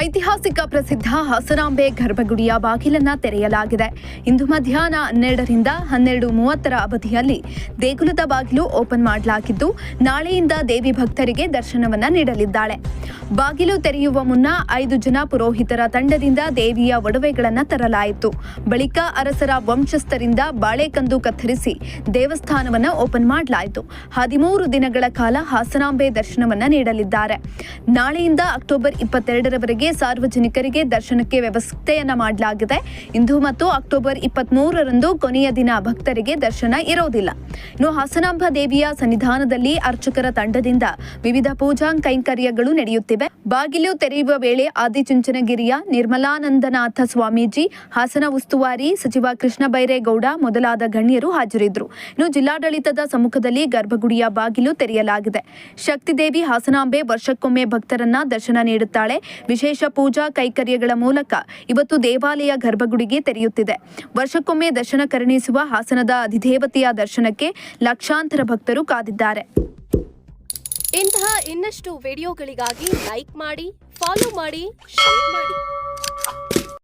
ಐತಿಹಾಸಿಕ ಪ್ರಸಿದ್ಧ ಹಾಸನಾಂಬೆ ಗರ್ಭಗುಡಿಯ ಬಾಗಿಲನ್ನ ತೆರೆಯಲಾಗಿದೆ. ಇಂದು ಮಧ್ಯಾಹ್ನ ಹನ್ನೆರಡರಿಂದ ಹನ್ನೆರಡು ಮೂವತ್ತರ ಅವಧಿಯಲ್ಲಿ ದೇಗುಲದ ಬಾಗಿಲು ಓಪನ್ ಮಾಡಲಾಗಿದ್ದು, ನಾಳೆಯಿಂದ ದೇವಿ ಭಕ್ತರಿಗೆ ದರ್ಶನವನ್ನ ನೀಡಲಿದ್ದಾಳೆ. ಬಾಗಿಲು ತೆರೆಯುವ ಮುನ್ನ ಐದು ಜನ ಪುರೋಹಿತರ ತಂಡದಿಂದ ದೇವಿಯ ಒಡವೆಗಳನ್ನ ತರಲಾಯಿತು. ಬಳಿಕ ಅರಸರ ವಂಶಸ್ಥರಿಂದ ಬಾಳೆಕಂದು ಕತ್ತರಿಸಿ ದೇವಸ್ಥಾನವನ್ನ ಓಪನ್ ಮಾಡಲಾಯಿತು. ಹದಿಮೂರು ದಿನಗಳ ಕಾಲ ಹಾಸನಾಂಬೆ ದರ್ಶನವನ್ನ ನೀಡಲಿದ್ದಾರೆ. ನಾಳೆಯಿಂದ ಅಕ್ಟೋಬರ್ ಇಪ್ಪತ್ತೆರಡರವರೆಗೆ ಸಾರ್ವಜನಿಕರಿಗೆ ದರ್ಶನಕ್ಕೆ ವ್ಯವಸ್ಥೆಯನ್ನ ಮಾಡಲಾಗಿದೆ. ಇಂದು ಮತ್ತು ಅಕ್ಟೋಬರ್ ಇಪ್ಪತ್ಮೂರರಂದು ಕೊನೆಯ ದಿನ ಭಕ್ತರಿಗೆ ದರ್ಶನ ಇರೋದಿಲ್ಲ. ಇನ್ನು ಹಾಸನಾಂಬ ದೇವಿಯ ಸನ್ನಿಧಾನದಲ್ಲಿ ಅರ್ಚಕರ ತಂಡದಿಂದ ವಿವಿಧ ಪೂಜಾ ಕೈಂಕರ್ಯಗಳು ನಡೆಯುತ್ತಿವೆ. ಬಾಗಿಲು ತೆರೆಯುವ ವೇಳೆ ಆದಿಚುಂಚನಗಿರಿಯ ನಿರ್ಮಲಾನಂದನಾಥ ಸ್ವಾಮೀಜಿ, ಹಾಸನ ಉಸ್ತುವಾರಿ ಸಚಿವ ಕೃಷ್ಣ ಬೈರೇಗೌಡ ಮೊದಲಾದ ಗಣ್ಯರು ಹಾಜರಿದ್ದರು. ಇನ್ನು ಜಿಲ್ಲಾಡಳಿತದ ಸಮ್ಮುಖದಲ್ಲಿ ಗರ್ಭಗುಡಿಯ ಬಾಗಿಲು ತೆರೆಯಲಾಗಿದೆ. ಶಕ್ತಿದೇವಿ ಹಾಸನಾಂಬೆ ವರ್ಷಕ್ಕೊಮ್ಮೆ ಭಕ್ತರನ್ನ ದರ್ಶನ ನೀಡುತ್ತಾಳೆ. ವಿಶೇಷ ಪೂಜಾ ಕೈಕರ್ಯಗಳ ಮೂಲಕ ಇವತ್ತು ದೇವಾಲಯ ಗರ್ಭಗುಡಿಗೆ ತೆರೆಯುತ್ತಿದೆ. ವರ್ಷಕ್ಕೊಮ್ಮೆ ದರ್ಶನ ಕರುಣಿಸುವ ಹಾಸನದ ಅಧಿದೇವತೆಯ ದರ್ಶನಕ್ಕೆ ಲಕ್ಷಾಂತರ ಭಕ್ತರು ಕಾದಿದ್ದಾರೆ. ಇಂತಹ ಇನ್ನಷ್ಟು ವಿಡಿಯೋಗಳಿಗಾಗಿ ಲೈಕ್ ಮಾಡಿ, ಫಾಲೋ ಮಾಡಿ, ಶೇರ್ ಮಾಡಿ.